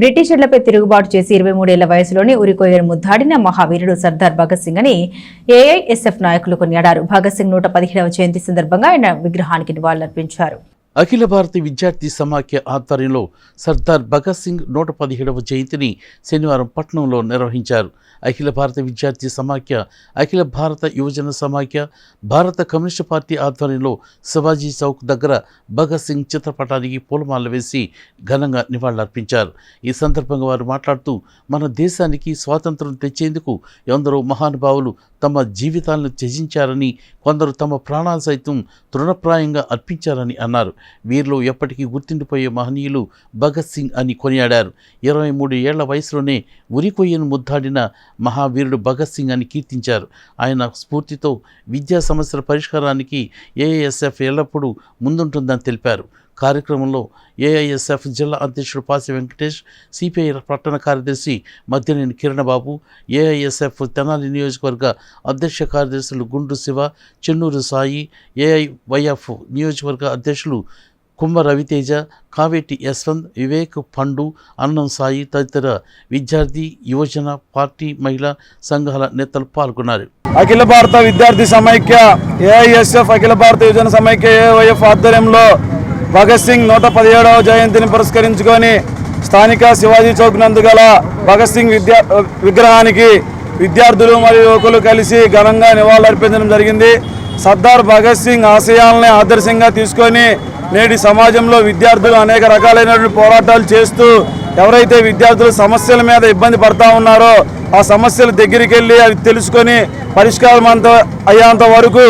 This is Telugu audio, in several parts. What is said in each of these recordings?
బ్రిటిషర్లపై తిరుగుబాటు చేసి ఇరవై మూడేళ్ళ వయసులోనే ఉరికొయ్యను ముద్దాడిన మహావీరుడు సర్దార్ భగత్ సింగ్ అని ఏఐఎస్ఎఫ్ నాయకులు కొనియాడారు. భగత్ సింగ్ నూట పదిహేడవ జయంతి సందర్భంగా ఆయన విగ్రహానికి నివాళులర్పించారు. అఖిల భారత విద్యార్థి సమాఖ్య ఆధ్వర్యంలో సర్దార్ భగత్ సింగ్ నూట పదిహేడవ జయంతిని శనివారం పట్నంలో నిర్వహించారు. అఖిల భారత విద్యార్థి సమాఖ్య అఖిల భారత యువజన సమాఖ్య భారత కమ్యూనిస్టు పార్టీ ఆధ్వర్యంలో శివాజీ చౌక్ దగ్గర భగత్ సింగ్ చిత్రపటానికి పూలమాల వేసి ఘనంగా నివాళులర్పించారు. ఈ సందర్భంగా వారు మాట్లాడుతూ మన దేశానికి స్వాతంత్రం తెచ్చేందుకు ఎందరో మహానుభావులు తమ జీవితాలను త్యజించారని కొందరు తమ ప్రాణాలు సైతం తృణప్రాయంగా అర్పించారని అన్నారు. వీరిలో ఎప్పటికీ గుర్తుండిపోయే మహనీయులు భగత్ సింగ్ అని కొనియాడారు. ఇరవై మూడు ఏళ్ళ వయసులోనే ఉరికొయ్యను ముద్దాడిన మహావీరుడు భగత్ సింగ్ అని కీర్తించారు. ఆయన స్ఫూర్తితో విద్యా సమస్యల పరిష్కారానికి ఏఏఎస్ఎఫ్ ఎల్లప్పుడూ ముందుంటుందని తెలిపారు. కార్యక్రమంలో ఏఐఎస్ఎఫ్ జిల్లా అధ్యక్షుడు పాసి వెంకటేష్ సిపిఐ పట్టణ కార్యదర్శి మధ్యనేని కిరణబాబు ఏఐఎస్ఎఫ్ తెనాలి నియోజకవర్గ అధ్యక్ష కార్యదర్శులు గుండు శివ చెన్నూరు సాయి ఏఐవైఎఫ్ నియోజకవర్గ అధ్యక్షులు కుంభ రవితేజ కావేటి యశ్వంత్ వివేక్ పండు అన్నం సాయి తదితర విద్యార్థి యువజన పార్టీ మహిళా సంఘాల నేతలు పాల్గొన్నారు. అఖిల భారత విద్యార్థి సమైక్య ఏఐఎస్ఎఫ్ అఖిల భారత యువజన సమైక్య ఏవైఎఫ్ ఆధ్వర్యంలో భగత్ సింగ్ నూట పదిహేడవ జయంతిని పురస్కరించుకొని స్థానిక శివాజీ చౌక్ నందు గల భగత్ సింగ్ విద్యా విగ్రహానికి విద్యార్థులు మరియు యువకులు కలిసి ఘనంగా నివాళులర్పించడం జరిగింది. సర్దార్ భగత్ సింగ్ ఆశయాలని ఆదర్శంగా తీసుకొని నేటి సమాజంలో విద్యార్థులు అనేక రకాలైనటువంటి పోరాటాలు చేస్తూ ఎవరైతే విద్యార్థులు సమస్యల మీద ఇబ్బంది పడతా ఉన్నారో ఆ సమస్యల దగ్గరికి వెళ్ళి అవి తెలుసుకొని పరిష్కారం అంత అయ్యేంత వరకు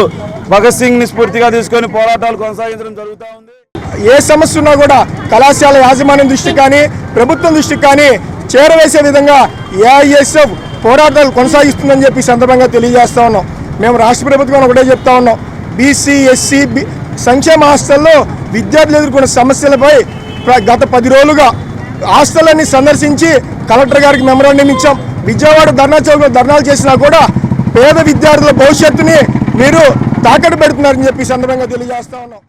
భగత్ సింగ్ని స్ఫూర్తిగా తీసుకొని పోరాటాలు కొనసాగించడం జరుగుతూ ఉంది. ఏ సమస్య ఉన్నా కూడా కళాశాల యాజమాన్యం దృష్టికి కానీ ప్రభుత్వం దృష్టికి కానీ చేరవేసే విధంగా ఏఐఎస్ఎఫ్ పోరాటాలు కొనసాగిస్తుందని చెప్పి సందర్భంగా తెలియజేస్తా ఉన్నాం. మేము రాష్ట్ర ప్రభుత్వం ఒకటే చెప్తా ఉన్నాం. బీసీ ఎస్సీ బి సంక్షేమ హాస్టల్లో విద్యార్థులు ఎదుర్కొన్న సమస్యలపై గత పది రోజులుగా హాస్టళ్ళని సందర్శించి కలెక్టర్ గారికి మెమరాండం ఇచ్చాం. విజయవాడ ధర్నా చౌక్లో ధర్నాలు చేసినా కూడా పేద విద్యార్థుల భవిష్యత్తుని మీరు తాకట్టు పెడుతున్నారని చెప్పి సందర్భంగా తెలియజేస్తా ఉన్నాం.